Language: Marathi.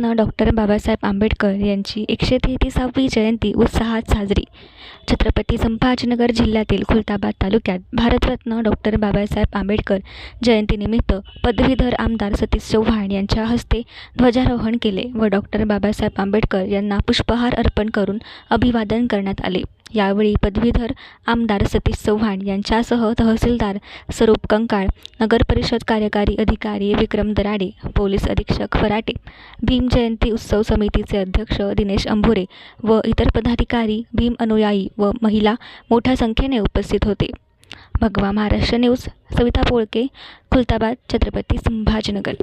भारतरत्न डॉक्टर बाबासाहेब आंबेडकर यांची एकशे तेहतीसावी जयंती उत्साहात साजरी. छत्रपती संभाजीनगर जिल्ह्यातील खुलताबाद तालुक्यात भारतरत्न डॉक्टर बाबासाहेब आंबेडकर जयंतीनिमित्त पदवीधर आमदार सतीश चव्हाण यांच्या हस्ते ध्वजारोहण केले व डॉक्टर बाबासाहेब आंबेडकर यांना पुष्पहार अर्पण करून अभिवादन करण्यात आले. यावेळी पदवीधर आमदार सतीश चव्हाण यांच्यासह तहसीलदार स्वरूप कंकाळ नगरपरिषद कार्यकारी अधिकारी विक्रम दराडे पोलीस अधीक्षक फराटे भीम जयंती उत्सव समितीचे अध्यक्ष दिनेश अंभुरे व इतर पदाधिकारी भीम अनुयायी व महिला मोठ्या संख्येने उपस्थित होते. भगवा महाराष्ट्र न्यूज सविता पोळके खुलताबाद छत्रपती संभाजीनगर.